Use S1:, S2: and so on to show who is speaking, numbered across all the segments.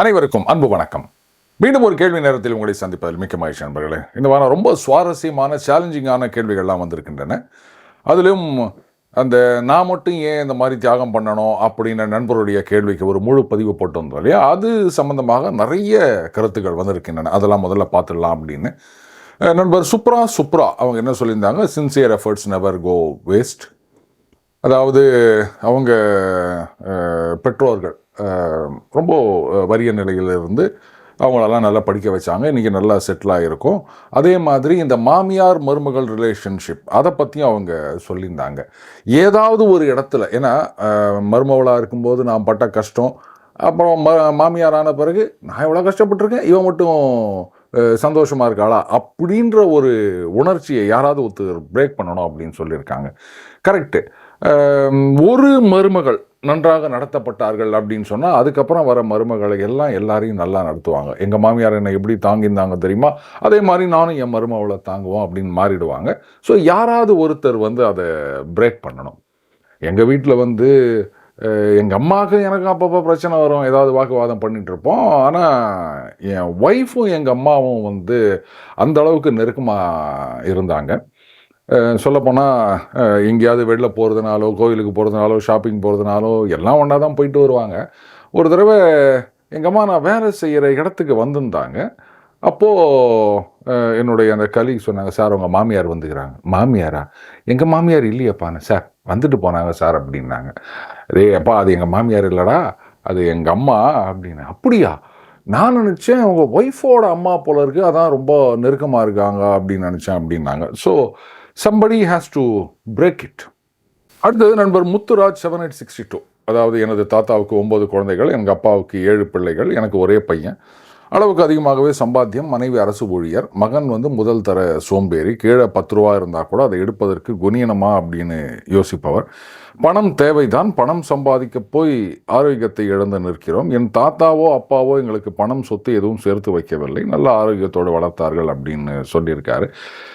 S1: அனைவருக்கும் அன்பு வணக்கம். மீண்டும் ஒரு கேள்வி நேரத்தில் உங்களை சந்திப்பதில் மிக்க மகிழ்ச்சி நண்பர்களே. இந்த வாரம் ரொம்ப சுவாரஸ்யமான சேலஞ்சிங்கான கேள்விகள்லாம் வந்திருக்கின்றன. அதிலும் அந்த நான் மட்டும் ஏன் இந்த மாதிரி தியாகம் பண்ணணும் அப்படின்னு நண்பருடைய கேள்விக்கு ஒரு முழு பதிவு போட்டு வந்தோம் இல்லையா? அது சம்பந்தமாக நிறைய கருத்துக்கள் வந்திருக்கின்றன. அதெல்லாம் முதல்ல பார்த்துடலாம் அப்படின்னு. நண்பர் சுப்ரா சுப்ரா அவங்க என்ன சொல்லியிருந்தாங்க? Sincere efforts never go waste அதாவது அவங்க பெற்றோர்கள் ரொம்ப வறிய நிலையிலிருந்து அவங்களெல்லாம் நல்லா படிக்க வச்சாங்க. இன்றைக்கி நல்லா செட்டில் ஆகிருக்கும் அதே மாதிரி இந்த மாமியார் மருமகள் ரிலேஷன்ஷிப் அதை பற்றியும் அவங்க சொல்லியிருந்தாங்க. ஏதாவது ஒரு இடத்துல ஏன்னா மருமவளாக இருக்கும்போது நான் பட்ட கஷ்டம் அப்புறம் ம மாமியார் ஆன பிறகு நான் எவ்வளோ கஷ்டப்பட்டிருக்கேன் இவன் மட்டும் சந்தோஷமாக இருக்காளா? அப்படின்ற ஒரு உணர்ச்சியை யாராவது ஒருத்தர் பிரேக் பண்ணணும் அப்படின்னு சொல்லியிருக்காங்க. கரெக்டு ஒரு மருமகள் நன்றாக நடத்தப்பட்டார்கள் அப்படின்னு சொன்னால் அதுக்கப்புறம் வர மருமகளை எல்லாம் எல்லாரையும் நல்லா நடத்துவாங்க. எங்கள் மாமியார் என்னை எப்படி தாங்கியிருந்தாங்க தெரியுமா? அதே மாதிரி நானும் என் மருமகளை தாங்குவோம் அப்படின்னு மாறிடுவாங்க. ஸோ யாராவது ஒருத்தர் வந்து அதை பிரேக் பண்ணணும். எங்கள் வீட்டில் வந்து எங்கள் அம்மாவுக்கு எனக்கு அப்பப்போ பிரச்சனை வரும். ஏதாவது வாக்குவாதம் பண்ணிகிட்ருப்போம் ஆனால் என் ஒய்ஃபும் எங்கள் அம்மாவும் வந்து அந்த அளவுக்கு நெருக்கமாக இருந்தாங்க. சொல்லப்போனால் எங்கேயாவது வெளில போகிறதுனாலோ கோவிலுக்கு போகிறதுனாலோ ஷாப்பிங் போகிறதுனாலோ எல்லாம் ஒன்றா தான் போயிட்டு வருவாங்க. ஒரு தடவை எங்கள் அம்மா நான் வேலை செய்கிற இடத்துக்கு வந்திருந்தாங்க. அப்போது என்னுடைய அந்த கலி சொன்னாங்க சார் உங்கள் மாமியார் வந்துக்கிறாங்க. மாமியாரா? எங்கள் மாமியார் இல்லையப்பான்னு சார் வந்துட்டு போனாங்க சார் அப்படின்னாங்க. அதே அப்பா அது எங்கள் மாமியார் இல்லைடா அது எங்கள் அம்மா அப்படின்னு. அப்படியா? நான் நினச்சேன் அவங்க ஒய்ஃபோட அம்மா போல இருக்குது அதான் ரொம்ப நெருக்கமாக இருக்காங்க அப்படின்னு நினச்சேன் அப்படின்னாங்க. So somebody has to break it அடுத்தது நண்பர் Muthuraj seven eight sixty two அதாவது எனது தாத்தாவுக்கு ஒம்பது குழந்தைகள் எங்கள் அப்பாவுக்கு ஏழு பிள்ளைகள் எனக்கு ஒரே பையன். அளவுக்கு அதிகமாகவே சம்பாத்தியம் மனைவி அரசு ஊழியர் மகன் வந்து முதல் தர சோம்பேறி கீழே பத்து ரூபா இருந்தால் கூட அதை எடுப்பதற்கு குனியனமா அப்படின்னு யோசிப்பவர். பணம் தேவைதான் பணம் சம்பாதிக்க போய் ஆரோக்கியத்தை இழந்து நிற்கிறோம். என் தாத்தாவோ அப்பாவோ எங்களுக்கு பணம் சொத்து எதுவும் சேர்த்து வைக்கவில்லை. நல்ல ஆரோக்கியத்தோடு வளர்த்தார்கள் அப்படின்னு சொல்லியிருக்காரு.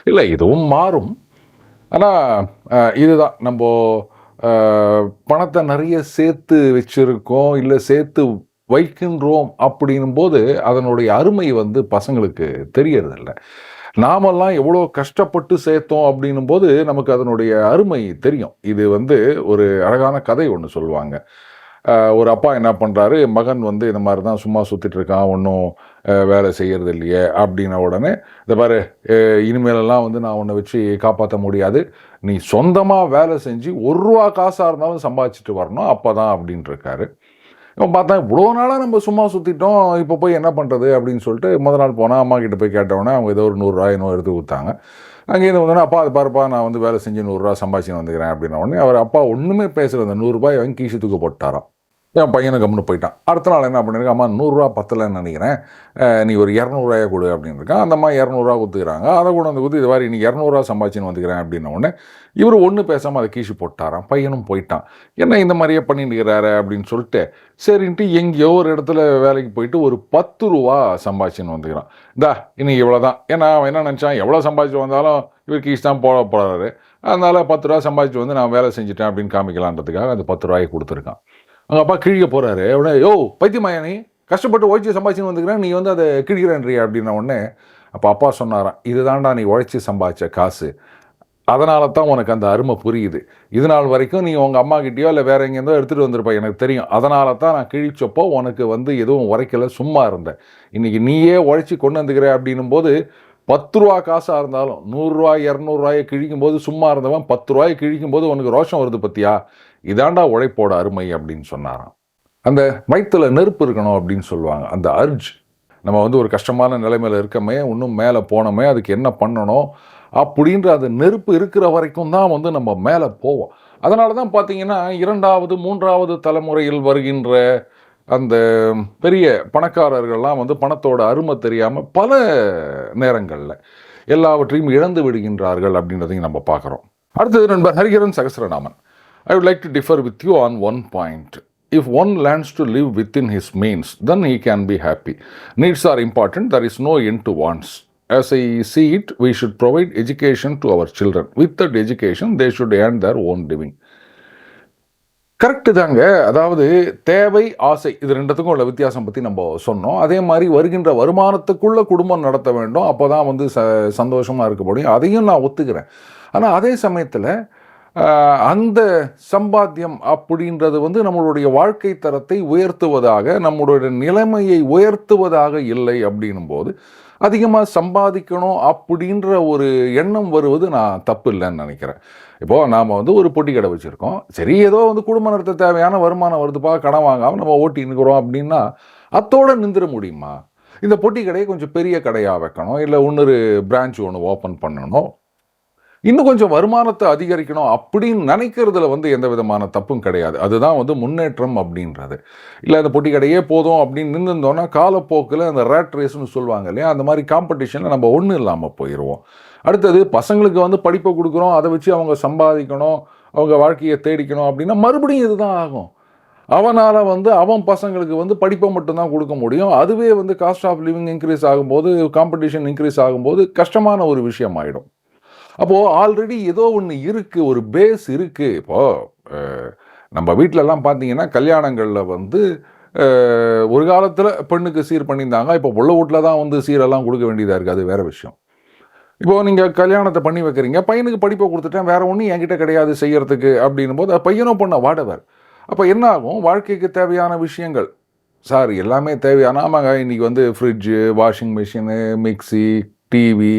S1: இல்லை இதுவும் மாறும். ஆனால் இதுதான். நம்ம பணத்தை நிறைய சேர்த்து வச்சிருக்கோம் இல்லை சேர்த்து வைக்கின்றோம் அப்படின்னும் போது அதனுடைய அருமை வந்து பசங்களுக்கு தெரியறதில்ல. நாமெல்லாம் எவ்வளோ கஷ்டப்பட்டு சேர்த்தோம் அப்படின்னும் போது நமக்கு அதனுடைய அருமை தெரியும். இது வந்து ஒரு அழகான கதை ஒன்று சொல்லுவாங்க. ஒரு அப்பா என்ன பண்ணுறாரு மகன் வந்து இந்த மாதிரி தான் சும்மா சுற்றிட்டு இருக்கான் ஒன்றும் வேலை செய்கிறது இல்லையே அப்படின்ன உடனே இந்த பாரு இனிமேலெல்லாம் வந்து நான் உன்னை வச்சு காப்பாற்ற முடியாது. நீ சொந்தமாக வேலை செஞ்சு ஒரு ரூபா காசாக இருந்தாலும் சம்பாதிச்சுட்டு வரணும் அப்போ தான் அப்படின்ட்டு இருக்காரு. பார்த்தா இவ்வளோ நாளாக நம்ம சும்மா சுற்றிட்டோம் இப்போ போய் என்ன பண்ணுறது அப்படின்னு சொல்லிட்டு முதல் நாள் போனால் அம்மா கிட்ட போய் கேட்டவொடனே அவங்க ஏதோ ஒரு நூறுரூவா என்னோ எடுத்து கொடுத்தாங்க. அங்கேருந்து வந்தோடனே அப்பா அது பாருப்பா நான் வந்து வேலை செஞ்சு நூறுரூவா சம்பாதிச்சு வந்துக்கிறேன் அப்படின்ன உடனே அவர் அப்பா ஒன்றுமே பேசுகிற அந்த நூறுரூபாய் வாங்கி கீசு தூக்க போட்டாராம். என் பையனை கம்முன்னு போயிட்டான். அடுத்த நாள் என்ன பண்ணிருக்கேன்? அம்மா நூறுரூவா பத்தலைன்னு நினைக்கிறேன். நீ ஒரு இரநூறுவாயை கொடு அப்படின்னு இருக்கான். அந்த அம்மா இரநூறுவா கொடுத்துக்கிறாங்க அதை கூட வந்து கொடுத்து இது மாதிரி நீ இரநூறுவா சம்பாதிச்சுன்னு வந்துக்கிறேன் அப்படின்ன உடனே இவர் ஒன்று பேசாமல் அதை கீழ் போட்டாராம். பையனும் போயிட்டான். என்ன இந்த மாதிரியே பண்ணிட்டு இருக்கிறாரு? அப்படின்னு சொல்லிட்டு சரின்ட்டு எங்கேயோ ஒரு இடத்துல வேலைக்கு போயிட்டு ஒரு பத்து ரூபா சம்பாதிச்சுன்னு வந்துக்கிறான். இந்தா இன்னைக்கு இவ்வளோ தான் ஏன்னா அவன் என்ன நினச்சான்? எவ்வளோ சம்பாதிச்சு வந்தாலும் இவர் கீஸ் தான் போட போகிறாரு அதனால் பத்து ரூபா சம்பாதிச்சு வந்து நான் வேலை செஞ்சுட்டேன் அப்படின்னு காமிக்கலான்றதுக்காக அந்த பத்து ரூபாயை கொடுத்துருக்கான். அவங்க அப்பா கிழிக்க போகிறாரு உடனே யோ பைத்தியமாயா நீ? கஷ்டப்பட்டு உழைச்சி சம்பாதிச்சுன்னு வந்துக்கிறேன் நீ வந்து அதை கிழிக்கிறேன்றியா? அப்படின்ன உடனே அப்போ அப்பா சொன்னாராம் இதுதான்டா நீ உழைச்சி சம்பாதிச்ச காசு. அதனால தான் உனக்கு அந்த அருமை புரியுது. இது நாள் வரைக்கும் நீ உங்கள் அம்மா கிட்டேயோ இல்லை வேற எங்கேருந்தோ எடுத்துகிட்டு வந்திருப்ப எனக்கு தெரியும். அதனால தான் நான் கிழிச்சப்போ உனக்கு வந்து எதுவும் உரைக்கல சும்மா இருந்தேன் இன்றைக்கி நீயே உழைச்சி கொண்டு வந்துக்கிற அப்படின்னும் போது பத்து ரூபா காசாக இருந்தாலும் நூறுரூவா இரநூறுவாயை கிழிக்கும் போது சும்மா இருந்தவன் பத்து ரூபாயை கிழிக்கும் போது உனக்கு ரோஷம் வருது பத்தியா? இதாண்டா உழைப்போட அருமை அப்படின்னு சொன்னாராம். அந்த வயிற்றுல நெருப்பு இருக்கணும் அப்படின்னு சொல்லுவாங்க அந்த அர்ஜ் நம்ம வந்து ஒரு கஷ்டமான நிலைமையில் இருக்கமே இன்னும் மேலே போனோமே அதுக்கு என்ன பண்ணணும்? அப்படின்ற அந்த நெருப்பு இருக்கிற வரைக்கும் தான் வந்து நம்ம மேலே போவோம். அதனால தான் பார்த்தீங்கன்னா இரண்டாவது மூன்றாவது தலைமுறையில் வருகின்ற அந்த பெரிய பணக்காரர்கள்லாம் வந்து பணத்தோட அருமை தெரியாமல் பல நேரங்களில் எல்லாவற்றையும் இழந்து விடுகின்றார்கள் அப்படின்றதையும் நம்ம பார்க்குறோம். அடுத்தது நண்பர் Harikaran Sahasranaman. I would like to differ with you on one point. If one learns to live within his means, then he can be happy. Needs are important, there is no end to wants. As I see it, we should provide education to our children. With that education, they should earn their own living. Correct தாங்க அதாவது தேவை ஆசை இது ரெண்டுத்துக்கும் உள்ள வித்தியாசம் பற்றி நம்ம சொன்னோம் அதே மாதிரி வருகின்ற வருமானத்துக்குள்ள குடும்பம் நடத்த வேண்டும் அப்போ தான் வந்து ச சந்தோஷமாக இருக்க முடியும் அதையும் நான் ஒத்துக்கிறேன் ஆனால் அதே சமயத்தில் அந்த சம்பாத்தியம் அப்படின்றது வந்து நம்மளுடைய வாழ்க்கை தரத்தை உயர்த்துவதாக நம்மளுடைய நிலைமையை உயர்த்துவதாக இல்லை அப்படின்னும் போது அதிகமாக சம்பாதிக்கணும் அப்படின்ற ஒரு எண்ணம் வருவது நான் தப்பு இல்லைன்னு நினைக்கிறேன். இப்போது நாம் வந்து ஒரு பொட்டி கடை வச்சுருக்கோம். சரி ஏதோ வந்து குடும்ப நடத்த தேவையான வருமானம் வருதுப்பா கடன் வாங்காமல் நம்ம ஓட்டி நிற்கிறோம் அப்படின்னா அத்தோடு நின்றுட முடியுமா? இந்த பொட்டி கடையை கொஞ்சம் பெரிய கடையாக வைக்கணும் இல்லை இன்னொரு பிரான்ச் ஒன்று ஓப்பன் பண்ணணும். இன்னும் கொஞ்சம் வருமானத்தை அதிகரிக்கணும் அப்படின்னு நினைக்கிறதுல வந்து எந்த விதமான தப்பும் கிடையாது. அதுதான் வந்து முன்னேற்றம் அப்படின்றது. இல்லை அந்த பொட்டி கடையே போதும் அப்படின்னு நின்றுருந்தோன்னா காலப்போக்கில் அந்த ரேட் ரேஸ்னு சொல்லுவாங்க இல்லையா? அந்த மாதிரி காம்படிஷனில் நம்ம ஒன்றும் இல்லாமல் போயிடுவோம் அடுத்தது பசங்களுக்கு வந்து படிப்பை கொடுக்குறோம் அதை வச்சு அவங்க சம்பாதிக்கணும் அவங்க வாழ்க்கையை தேடிக்கணும் அப்படின்னா மறுபடியும் இதுதான் ஆகும். அவனால் வந்து அவன் பசங்களுக்கு வந்து படிப்பை மட்டும்தான் கொடுக்க முடியும். அதுவே வந்து காஸ்ட் ஆஃப் லிவிங் இன்க்ரீஸ் ஆகும்போது காம்படிஷன் இன்க்ரீஸ் ஆகும்போது கஷ்டமான ஒரு விஷயம் ஆகிடும் அப்போது ஆல்ரெடி ஏதோ ஒன்று இருக்குது ஒரு பேஸ் இருக்குது இப்போது நம்ம வீட்டிலலாம் பார்த்தீங்கன்னா கல்யாணங்களில் வந்து ஒரு காலத்தில் பெண்ணுக்கு சீர் பண்ணியிருந்தாங்க. இப்போ உள்ள வீட்டில் தான் வந்து சீரெல்லாம் கொடுக்க வேண்டியதாக இருக்குது அது வேறு விஷயம். இப்போது நீங்கள் கல்யாணத்தை பண்ணி வைக்கிறீங்க. பையனுக்கு படிப்பை கொடுத்துட்டேன். வேறு ஒன்றும் என்கிட்ட கிடையாது செய்கிறதுக்கு அப்படின்னும் போது பையனோ பொண்ணை வாடவர். அப்போ என்ன ஆகும்? வாழ்க்கைக்கு தேவையான விஷயங்கள். சார் எல்லாமே தேவையான ஆமாங்க இன்றைக்கி வந்து fridge washing machine mixie TV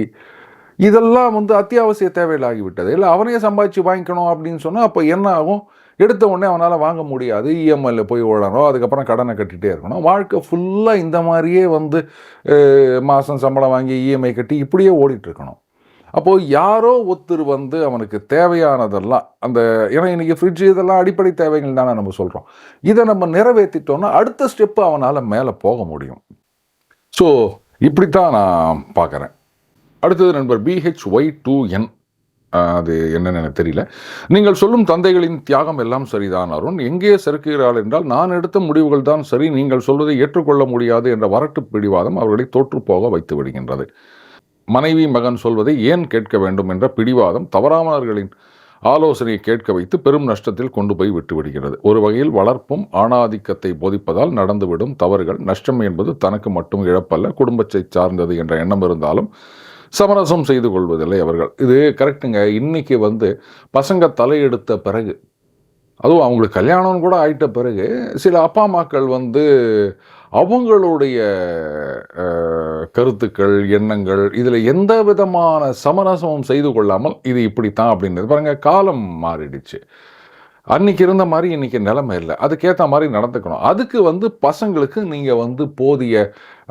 S1: இதெல்லாம் வந்து அத்தியாவசிய தேவையில் ஆகிவிட்டது இல்லை அவனையே சம்பாதிச்சு வாங்கிக்கணும் அப்படின்னு சொன்னால் அப்போ என்ன ஆகும்? எடுத்த உடனே அவனால் வாங்க முடியாது. இஎம்ஐயில் போய் ஓடணும் அதுக்கப்புறம் கடனை கட்டிகிட்டே இருக்கணும். வாழ்க்கை ஃபுல்லாக இந்த மாதிரியே வந்து மாதம் சம்பளம் வாங்கி இஎம்ஐ கட்டி இப்படியே ஓடிட்டுருக்கணும். அப்போது யாரோ ஒருத்தர் வந்து அவனுக்கு தேவையானதெல்லாம் அந்த ஏன்னா இன்றைக்கி ஃப்ரிட்ஜ் இதெல்லாம் அடிப்படை தேவைகள் தானே நம்ம சொல்கிறோம் இதை நம்ம நிறைவேற்றிட்டோம்னா அடுத்த ஸ்டெப்பு அவனால் மேலே போக முடியும். ஸோ இப்படித்தான் நான் பார்க்குறேன் அடுத்தது நண்பர் பிஹெச் ஒய் டூ என் அது என்னென்னு எனக்கு தெரியல. நீங்கள் சொல்லும் தந்தைகளின் தியாகம் எல்லாம் சரிதான் அருண். எங்கே சறுக்குகிறாள் என்றால் நான் எடுத்த முடிவுகள் தான் சரி நீங்கள் சொல்வதை ஏற்றுக்கொள்ள முடியாது என்ற வரட்டு பிடிவாதம் அவர்களை தோற்றுப்போக வைத்து விடுகின்றது. மனைவி மகன் சொல்வதை ஏன் கேட்க வேண்டும் என்ற பிடிவாதம் தவறானவர்களின் ஆலோசனையை கேட்க வைத்து பெரும் நஷ்டத்தில் கொண்டு போய் விட்டுவிடுகிறது ஒரு வகையில் வளர்ப்பும் ஆணாதிக்கத்தை போதிப்பதால் நடந்துவிடும் தவறுகள் நஷ்டம் என்பது தனக்கு மட்டும் இழப்பல்ல குடும்பத்தை சார்ந்தது என்ற எண்ணம் இருந்தாலும் சமரசம் செய்து கொள்வதில்லை அவர்கள். இது கரெக்டுங்க இன்னைக்கு வந்து பசங்க தலையெடுத்த பிறகு அதுவும் அவங்களுக்கு கல்யாணம் கூட ஆயிட்ட பிறகு சில அப்பா அம்மாக்கள் வந்து அவங்களுடைய அஹ், கருத்துக்கள் எண்ணங்கள் இதில் எந்த விதமான சமரசமும் செய்து கொள்ளாமல் இது இப்படித்தான் அப்படின்றது பாருங்க காலம் மாறிடுச்சு. அன்னைக்கு இருந்த மாதிரி இன்னைக்கு நிலைமை இல்லை. அதுக்கேற்ற மாதிரி நடந்துக்கணும். அதுக்கு வந்து பசங்களுக்கு நீங்கள் வந்து போதிய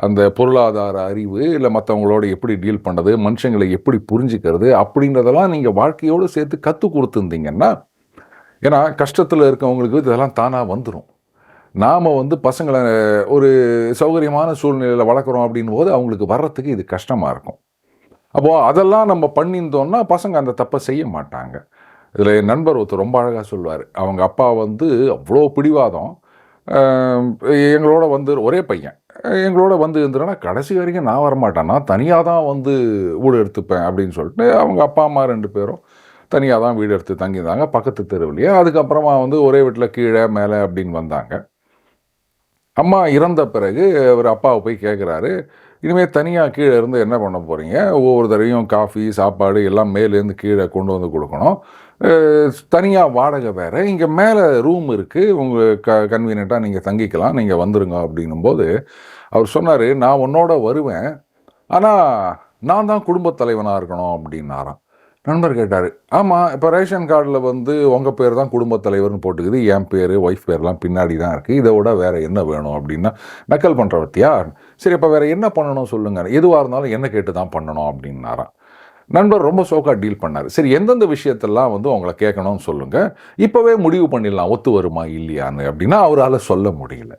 S1: அந்த பொருளாதார அறிவு இல்லை மற்றவங்களோட எப்படி டீல் பண்ணுறது மனுஷங்களை எப்படி புரிஞ்சுக்கிறது அப்படின்றதெல்லாம் நீங்கள் வாழ்க்கையோடு சேர்த்து கற்றுக் கொடுத்துருந்தீங்கன்னா ஏன்னா கஷ்டத்தில் இருக்கவங்களுக்கு இதெல்லாம் தானாக வந்துடும் நாம் வந்து பசங்களை ஒரு சௌகரியமான சூழ்நிலையில் வளர்க்குறோம் அப்படின் போது அவங்களுக்கு வர்றதுக்கு இது கஷ்டமாக இருக்கும். அப்போது அதெல்லாம் நம்ம பண்ணியிருந்தோம்னா பசங்க அந்த தப்பை செய்ய மாட்டாங்க. இதில் என் நண்பர் ஒருத்தர் ரொம்ப அழகாக சொல்வார் அவங்க அப்பா வந்து அவ்வளோ பிடிவாதம். எங்களோட வந்து ஒரே பையன். எங்களோட வந்து இருந்துன்னா கடைசி வரைக்கும் நான் வரமாட்டேன் நான் தனியாக தான் வந்து வீடு எடுத்துப்பேன் அப்படின்னு சொல்லிட்டு அவங்க அப்பா அம்மா ரெண்டு பேரும் தனியாக தான் வீடு எடுத்து தங்கியிருந்தாங்க. பக்கத்து தெருவுலையே. அதுக்கப்புறமா வந்து ஒரே வீட்டில் கீழே மேலே அப்படின்னு வந்தாங்க. அம்மா இறந்த பிறகு அவர் அப்பாவை போய் கேட்குறாரு இனிமேல் தனியாக கீழே இருந்து என்ன பண்ண போகிறீங்க ஒவ்வொரு தடவையும் காஃபி சாப்பாடு எல்லாம் மேலேருந்து கீழே கொண்டு வந்து கொடுக்கணும். தனியாக வாடகை வேறு. இங்கே மேலே ரூம் இருக்குது உங்கள் க கன்வீனியண்ட்டாக நீங்கள் தங்கிக்கலாம். நீங்கள் வந்துருங்க அப்படின்னும்போது அவர் சொன்னார் நான் உன்னோட வருவேன். ஆனால் நான் தான் குடும்பத் தலைவனாக இருக்கணும் அப்படின்னாராம். நண்பர் கேட்டார் ஆமாம் இப்போ ரேஷன் கார்டில் வந்து உங்கள் பேர் தான் குடும்பத் தலைவர்னு போட்டுக்குது. என் பேர் ஒய்ஃப் பேர்லாம் பின்னாடி தான் இருக்குது இதை விட வேறு என்ன வேணும்? அப்படின்னா நக்கல் பண்ணுற சரி இப்போ வேறு என்ன பண்ணணும் சொல்லுங்கள் எதுவாக இருந்தாலும் என்ன கேட்டு தான் பண்ணணும் அப்படின்னாராம். நண்பர் ரொம்ப சோக்காக டீல் பண்ணார். சரி எந்தெந்த விஷயத்தெல்லாம் வந்து அவங்கள கேட்கணும்னு சொல்லுங்கள் இப்போவே முடிவு பண்ணிடலாம். ஒத்து வருமா இல்லையான்னு அப்படின்னா அவரால் சொல்ல முடியல.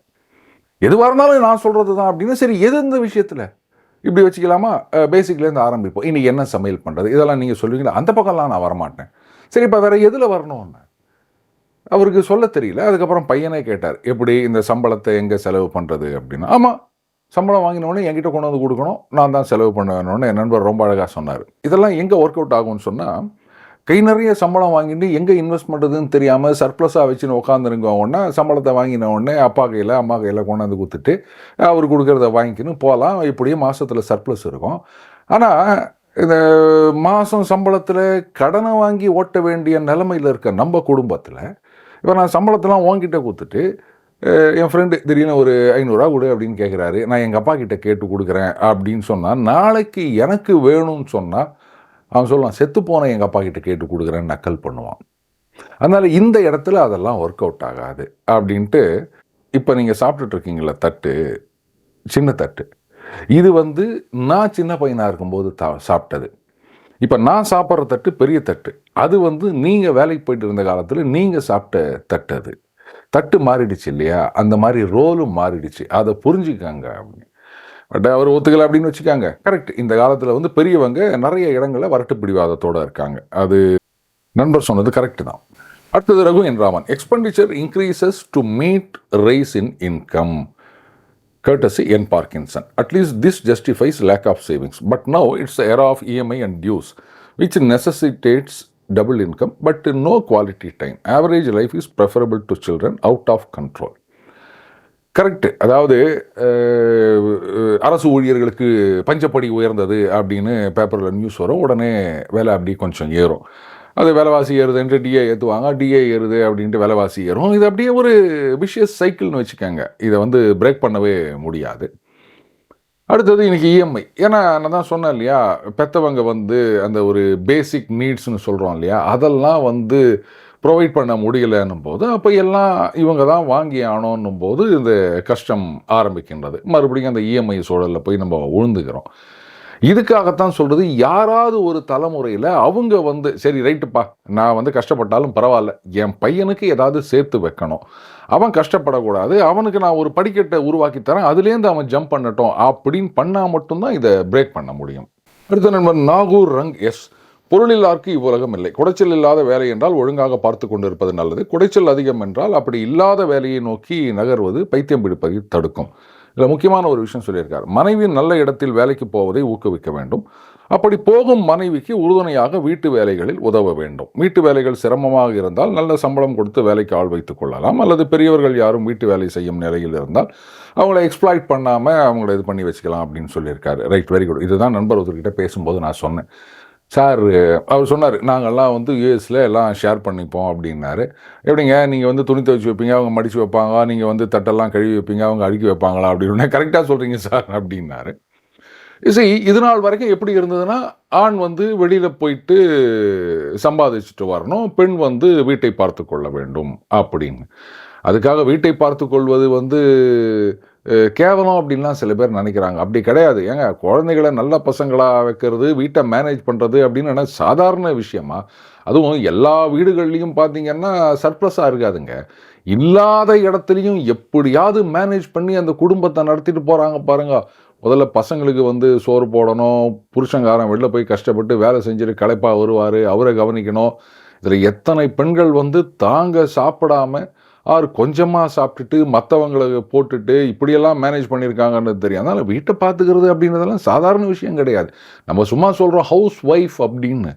S1: எதுவாக இருந்தாலும் நான் சொல்கிறது தான் அப்படின்னா. சரி எது விஷயத்தில்? இப்படி வச்சுக்கலாமா? பேசிக்லேருந்து ஆரம்பிப்போம். இன்னைக்கு என்ன சமையல் பண்ணுறது இதெல்லாம் நீங்கள் சொல்லுவீங்களா? அந்த பக்கம்லாம் நான் வரமாட்டேன். சரி இப்போ வேறு எதில் வரணும்னு? அவருக்கு சொல்ல தெரியல. அதுக்கப்புறம் பையனே கேட்டார். எப்படி இந்த சம்பளத்தை எங்கே செலவு பண்ணுறது அப்படின்னு. ஆமாம் சம்பளம் வாங்கினோடனே என்கிட்ட கொண்டு வந்து கொடுக்கணும். நான் தான் செலவு பண்ணுவேன்னு என் நண்பர் ரொம்ப அழகாக சொன்னார். இதெல்லாம் எங்கே ஒர்க் அவுட் ஆகும்னு சொன்னால் கை நிறைய சம்பளம் வாங்கிட்டு எங்கே இன்வெஸ்ட் பண்ணுறதுன்னு தெரியாமல் சர்ப்ளஸாக வச்சுன்னு உட்காந்துருங்க உடனே சம்பளத்தை வாங்கின உடனே அப்பா கையில் அம்மா கையில் கொண்டாந்து கொடுத்துட்டு அவர் கொடுக்குறத வாங்கிக்கணும் போகலாம் இப்படியே மாதத்தில் சர்ப்ளஸ் இருக்கும். ஆனால் இந்த மாதம் சம்பளத்தில் கடனை வாங்கி ஓட்ட வேண்டிய நிலமையில் இருக்க நம்ம குடும்பத்தில் இப்போ நான் சம்பளத்தெல்லாம் உங்ககிட்ட கொடுத்துட்டு என் ஃப்ரெண்டு திடீர்னு ஒரு ஐநூறுரூவா கொடு அப்படின்னு கேட்குறாரு நான் எங்கள் அப்பா கிட்டே கேட்டு கொடுக்குறேன் அப்படின்னு சொன்னால் நாளைக்கு எனக்கு வேணும்னு சொன்னால் அவன் சொல்லலாம் செத்து போன எங்கள் அப்பா கிட்ட கேட்டு கொடுக்குறேன்னு நக்கல் பண்ணுவான். அதனால் இந்த இடத்துல அதெல்லாம் ஒர்க் அவுட் ஆகாது அப்படின்ட்டு இப்போ நீங்கள் சாப்பிட்டுட்ருக்கீங்களா தட்டு சின்ன தட்டு. இது வந்து நான் சின்ன பையனாக இருக்கும்போது தா சாப்பிட்டது. இப்போ நான் சாப்பிட்ற தட்டு பெரிய தட்டு. அது வந்து நீங்கள் வேலைக்கு போயிட்டு இருந்த காலத்தில் நீங்கள் சாப்பிட்ட தட்டு அது. தட்டு மாறிடுச்சு இல்லையா? அந்த மாதிரி ரோலும் மாறிடுச்சு. அதை புரிஞ்சுக்காங்க அப்படின்னு பட் அவர் ஒத்துக்கல அப்படின்னு வச்சுக்காங்க. கரெக்ட் இந்த காலத்தில் வந்து பெரியவங்க நிறைய இடங்களில் வரட்டு பிடிவாதத்தோடு இருக்காங்க. அது நண்பர் சொன்னது கரெக்ட் தான். அடுத்தது Raghu N Raman. Expenditure increases to meet rise in income courtesy N Parkinson at least this justifies lack of savings but But it's it's of EMI and dues which necessitates double income but no quality time. Average life is preferable to children out of control. Correct அதாவது அரசு ஊழியர்களுக்கு பஞ்சப்படி உயர்ந்தது அப்படின்னு பேப்பரில் news வரும். உடனே வேலை அப்படி கொஞ்சம் ஏறும். அது விலைவாசி ஏறுதுன்ட்டு டிஏ ஏற்றுவாங்க டிஏ ஏறுது அப்படின்ட்டு விலைவாசி ஏறும். இது அப்படியே ஒரு விஷயஸ் சைக்கிள்னு வச்சுக்கோங்க. இதை வந்து பிரேக் பண்ணவே முடியாது. அடுத்தது இன்றைக்கி இஎம்ஐ ஏன்னா நான் தான் சொன்னேன் இல்லையா பெற்றவங்க வந்து அந்த ஒரு பேசிக் நீட்ஸ்னு சொல்கிறோம் இல்லையா அதெல்லாம் வந்து ப்ரொவைட் பண்ண முடியலன்னும் போது அப்போ எல்லாம் இவங்க தான் வாங்கி ஆனோன்னும் போது இந்த கஷ்டம் ஆரம்பிக்கின்றது. மறுபடியும் அந்த இஎம்ஐ சூழலில் போய் நம்ம உழுந்துக்கிறோம். இதுக்காகத்தான் சொல்கிறது யாராவது ஒரு தலைமுறையில் அவங்க வந்து சரி ரைட்டுப்பா நான் வந்து கஷ்டப்பட்டாலும் பரவாயில்ல என் பையனுக்கு ஏதாவது சேர்த்து வைக்கணும். அவன் கஷ்டப்படக்கூடாது அவனுக்கு நான் ஒரு படிக்கட்டை உருவாக்கி தரேன் அதுலேருந்து அவன் ஜம்ப் பண்ணட்டும் அப்படின்னு பண்ணால் மட்டும்தான் இதை பிரேக் பண்ண முடியும். அடுத்த நண்பர் நாகூர் ரங் எஸ். பொருளில்லார்க்கு இவ்வுலகம் இல்லை. குடைச்சல் இல்லாத வேலை என்றால் ஒழுங்காக பார்த்து கொண்டிருப்பது நல்லது. குடைச்சல் அதிகம் என்றால் அப்படி இல்லாத வேலையை நோக்கி நகர்வது பைத்தியம் பிடிப்பதை தடுக்கும். இதில் முக்கியமான ஒரு விஷயம் சொல்லியிருக்கார். மனைவி நல்ல இடத்தில் வேலைக்கு போவதை ஊக்குவிக்க வேண்டும். அப்படி போகும் மனைவிக்கு உறுதுணையாக வீட்டு வேலைகளில் உதவ வேண்டும். வீட்டு வேலைகள் சிரமமாக இருந்தால் நல்ல சம்பளம் கொடுத்து வேலைக்கு ஆள் வைத்துக் கொள்ளலாம். அல்லது பெரியவர்கள் யாரும் வீட்டு வேலை செய்யும் நிலையில் இருந்தால் அவங்கள எக்ஸ்ப்ளாய்ட் பண்ணாமல் அவங்கள இது பண்ணி வச்சுக்கலாம் அப்படின்னு சொல்லியிருக்காரு. ரைட் வெரி குட் இதுதான் நண்பர் ஒருத்தர்கிட்ட பேசும்போது நான் சொன்னேன். சார் அவர் சொன்னார் நாங்கள்லாம் வந்து யூஎஸில் எல்லாம் ஷேர் பண்ணிப்போம் அப்படின்னாரு. எப்படிங்க? நீங்கள் வந்து துணி துவச்சி வைப்பீங்க அவங்க மடித்து வைப்பாங்க நீங்கள் வந்து தட்டெல்லாம் கழுவி வைப்பீங்க அவங்க அடுக்கி வைப்பாங்களா? அப்படின்னு கரெக்டாக சொல்கிறீங்க சார் அப்படின்னாரு. சரி இது நாள் வரைக்கும் எப்படி இருந்ததுன்னா ஆண் வந்து வெளியில் போயிட்டு சம்பாதிச்சுட்டு வரணும் பெண் வந்து வீட்டை பார்த்து கொள்ள வேண்டும் அப்படின்னு. அதுக்காக வீட்டை பார்த்து கொள்வது வந்து கேவலம் அப்படின்லாம் சில பேர் நினைக்கிறாங்க. அப்படி கிடையாது. ஏங்க குழந்தைகளை நல்ல பசங்களாக வைக்கிறது வீட்டை மேனேஜ் பண்ணுறது அப்படின்னு என்ன சாதாரண விஷயமா? அதுவும் எல்லா வீடுகள்லேயும் பார்த்தீங்கன்னா சர்ப்ளஸாக இருக்காதுங்க. இல்லாத இடத்துலையும் எப்படியாவது மேனேஜ் பண்ணி அந்த குடும்பத்தை நடத்திட்டு போகிறாங்க பாருங்க. முதல்ல பசங்களுக்கு வந்து சோறு போடணும் புருஷங்காரன் வெளில போய் கஷ்டப்பட்டு வேலை செஞ்சுட்டு களைப்பாக வருவார் அவரை கவனிக்கணும். இதில் எத்தனை பெண்கள் வந்து தாங்க சாப்பிடாம ஆர் கொஞ்சமாக சாப்பிட்டுட்டு மற்றவங்களை போட்டுட்டு இப்படியெல்லாம் மேனேஜ் பண்ணியிருக்காங்கன்னு தெரியும். அதனால் வீட்டை பார்த்துக்கிறது அப்படின்றதெல்லாம் சாதாரண விஷயம் கிடையாது. நம்ம சும்மா சொல்கிறோம் ஹவுஸ் ஒய்ஃப் அப்படின்னு.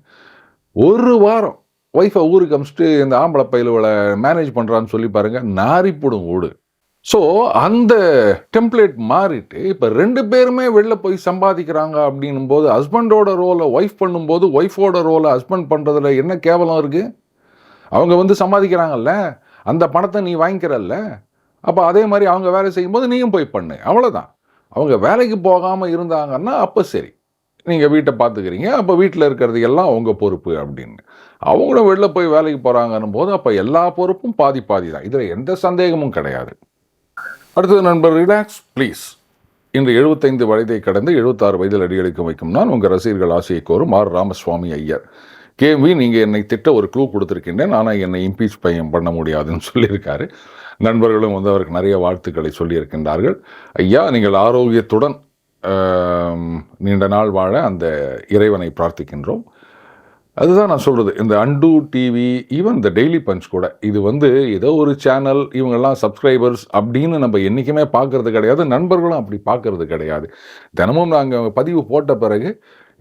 S1: ஒரு வாரம் ஒய்ஃபை ஊருக்கு அமிச்சிட்டு இந்த ஆம்பளை பயிலுவலை மேனேஜ் பண்ணுறான்னு சொல்லி பாருங்கள் நாரிப்படும் ஓடு. ஸோ அந்த டெம்ப்ளேட் மாறிட்டு இப்போ ரெண்டு பேருமே வெளில போய் சம்பாதிக்கிறாங்க அப்படின்னும் போது ஹஸ்பண்டோட ரோலை ஒய்ஃப் பண்ணும்போது ஒய்ஃபோட ரோலை ஹஸ்பண்ட் பண்ணுறதுல என்ன கேவலம் இருக்குது அவங்க வந்து சம்பாதிக்கிறாங்கல்ல? அந்த பணத்தை நீ வாங்கிக்கிறல்ல. அப்போ அதே மாதிரி அவங்க வேலை செய்யும்போது நீயும் போய் பண்ணு. அவ்வளோதான் அவங்க வேலைக்கு போகாமல் இருந்தாங்கன்னா அப்போ சரி. நீங்கள் வீட்டை பார்த்துக்கிறீங்க. அப்போ வீட்டில் இருக்கிறது எல்லாம் உங்கள் பொறுப்பு அப்படின்னு. அவங்களும் வெளில போய் வேலைக்கு போகிறாங்கன்னும் போது அப்போ எல்லா பொறுப்பும் பாதி பாதி தான் இதில் எந்த சந்தேகமும் கிடையாது. அடுத்தது நண்பர் ரிலாக்ஸ் ப்ளீஸ் இன்று எழுபத்தைந்து வயதை கடந்து எழுபத்தாறு வயதில் அடியெடுக்க வைக்கும் நான் உங்கள் ரசிகர்கள் ஆசையை கோரும் ஆர். ராமசுவாமி ஐயர். கேவி நீங்கள் என்னை திட்ட ஒரு க்ளூ கொடுத்துருக்கின்றேன். ஆனால் என்னை இம்பீச் பையன் பண்ண முடியாதுன்னு சொல்லியிருக்காரு. நண்பர்களும் வந்து அவருக்கு நிறைய வாழ்த்துக்களை சொல்லியிருக்கின்றார்கள். ஐயா நீங்கள் ஆரோக்கியத்துடன் நீண்ட நாள் வாழ அந்த இறைவனை பிரார்த்திக்கின்றோம். அதுதான் நான் சொல்கிறது இந்த அண்டு டிவி ஈவன் இந்த டெய்லி பஞ்ச் கூட இது வந்து ஏதோ ஒரு சேனல் இவங்கெல்லாம் சப்ஸ்கிரைபர்ஸ் அப்படின்னு நம்ம என்றைக்குமே பார்க்கறது கிடையாது. நண்பர்களும் அப்படி பார்க்குறது கிடையாது. தினமும் நாங்கள் பதிவு போட்ட பிறகு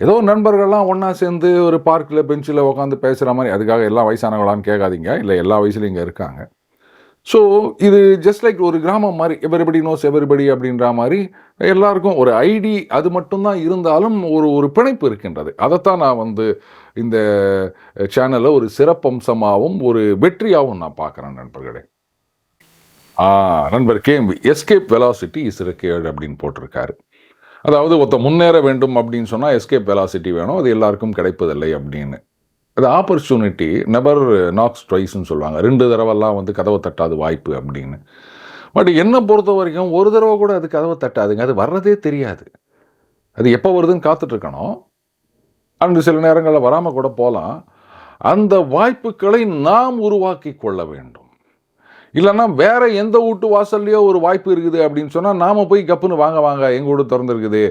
S1: ஏதோ நண்பர்கள்லாம் ஒன்றா சேர்ந்து ஒரு பார்க்கில் பெஞ்சில் உட்காந்து பேசுகிற மாதிரி அதுக்காக எல்லா வயசானவங்களான்னு கேட்காதீங்க. இல்லை எல்லா வயசுலையும் இங்கே இருக்காங்க. ஸோ இது ஜஸ்ட் லைக் ஒரு கிராமம் மாதிரி எவரிபடி நோஸ் எவரிபடி அப்படின்ற மாதிரி எல்லாருக்கும் ஒரு ஐடி அது மட்டும்தான் இருந்தாலும் ஒரு ஒரு பிணைப்பு இருக்கின்றது. அதைத்தான் நான் வந்து இந்த சேனலை ஒரு சிறப்பம்சமாகவும் ஒரு வெற்றியாகவும் நான் பார்க்குறேன் நண்பர்களே. நண்பர் கேம்பி எஸ்கேப் வெலாசிட்டி இஸ் ரிக்கையர்டு அப்படின்னு போட்டிருக்காரு. அதாவது ஒருத்த முன்னேற வேண்டும் அப்படின்னு சொன்னால் எஸ்கேப் வெலாசிட்டி வேணும். அது எல்லாருக்கும் கிடைப்பதில்லை அப்படின்னு. அது ஆப்பர்ச்சுனிட்டி நபர் நாக்ஸ் ட்வைஸ்ன்னு சொல்லுவாங்க. ரெண்டு தடவைலாம் வந்து கதவை தட்டாது வாய்ப்பு அப்படின்னு. பட் என்னை பொறுத்த வரைக்கும் ஒரு தடவை கூட அது கதவை தட்டாதுங்க. அது வர்றதே தெரியாது. அது எப்போ வருதுன்னு காத்துட்ருக்கணும். அண்டு சில நேரங்களில் வராமல் கூட போகலாம் அந்த வாய்ப்புகளை நாம் உருவாக்கி கொள்ள வேண்டும். இல்லைன்னா வேற எந்த வீட்டு வாசல்லையோ ஒரு வாய்ப்பு இருக்குது அப்படின்னு சொன்னால் நாம் போய் கப்புன்னு வாங்க வாங்க எங்கள் வீடு திறந்துருக்குது.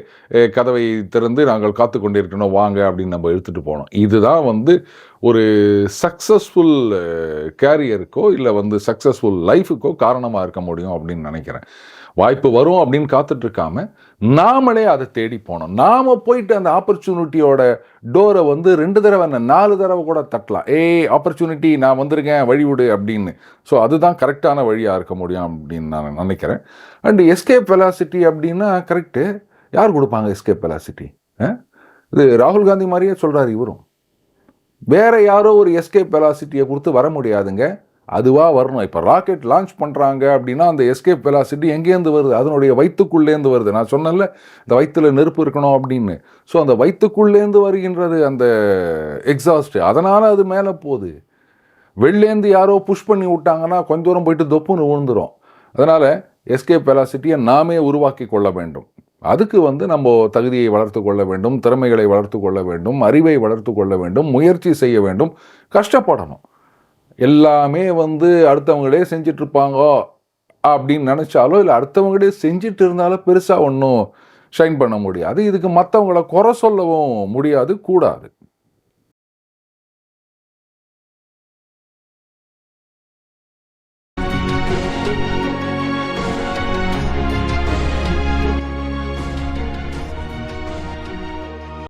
S1: கதவை திறந்து நாங்கள் காத்து கொண்டிருக்கணும் வாங்க அப்படின்னு நம்ம எடுத்துகிட்டு போனோம். இதுதான் வந்து ஒரு சக்ஸஸ்ஃபுல் கேரியருக்கோ இல்லை வந்து சக்ஸஸ்ஃபுல் லைஃபுக்கோ காரணமாக இருக்க முடியும் அப்படின்னு நினைக்கிறேன். வாய்ப்பு வரும் அப்படின்னு காத்துட்ருக்காமல் நாமளே அதை தேடி போனோம். நாம் போயிட்டு அந்த ஆப்பர்ச்சுனிட்டியோட டோரை வந்து ரெண்டு தடவை என்ன நாலு தடவை கூட தட்டலாம். ஏய் ஆப்பர்ச்சுனிட்டி நான் வந்திருக்கேன் வழி விடு அப்படின்னு. ஸோ அதுதான் கரெக்டான வழியாக இருக்க முடியும் அப்படின்னு நான் நினைக்கிறேன். அண்ட் எஸ்கேப் வெலாசிட்டி அப்படின்னா கரெக்டு யார் கொடுப்பாங்க எஸ்கேப் வெலாசிட்டி இது ராகுல் காந்தி மாதிரியே சொல்கிறார் இவரும். வேறு யாரோ ஒரு எஸ்கேப் வெலாசிட்டியை கொடுத்து வர முடியாதுங்க. அதுவாக வரணும். இப்போ ராக்கெட் லான்ச் பண்ணுறாங்க அப்படின்னா அந்த எஸ்கேப் வெலாசிட்டி எங்கேருந்து வருது? அதனுடைய வயிற்றுக்குள்ளேருந்து வருது. நான் சொன்னேன்ல இந்த வயிற்றுல நெருப்பு இருக்கணும் அப்படின்னு. ஸோ அந்த வயிற்றுக்குள்ளேருந்து வருகின்றது அந்த எக்ஸாஸ்ட்டு அதனால் அது மேலே போகுது. வெளிலேருந்து யாரோ புஷ் பண்ணி விட்டாங்கன்னா கொஞ்ச தூரம் போயிட்டு தொப்புன்னு விழுந்துரும். அதனால் எஸ்கேப் வெலாசிட்டியை நாமே உருவாக்கி கொள்ள வேண்டும். அதுக்கு வந்து நம்ம தகுதியை வளர்த்து கொள்ள வேண்டும் திறமைகளை வளர்த்து கொள்ள வேண்டும் அறிவை வளர்த்து கொள்ள வேண்டும் முயற்சி செய்ய வேண்டும். கஷ்டப்படணும். எல்லாமே வந்து அடுத்தவங்களே செஞ்சிட்ருப்பாங்க அப்படின்னு நினச்சாலோ இல்லை அடுத்தவங்களே செஞ்சிட்டு இருந்தாலும் பெருசாக ஒன்றும் ஷைன் பண்ண முடியாது. இதுக்கு மற்றவங்கள குறை சொல்லவும் முடியாது கூடாது.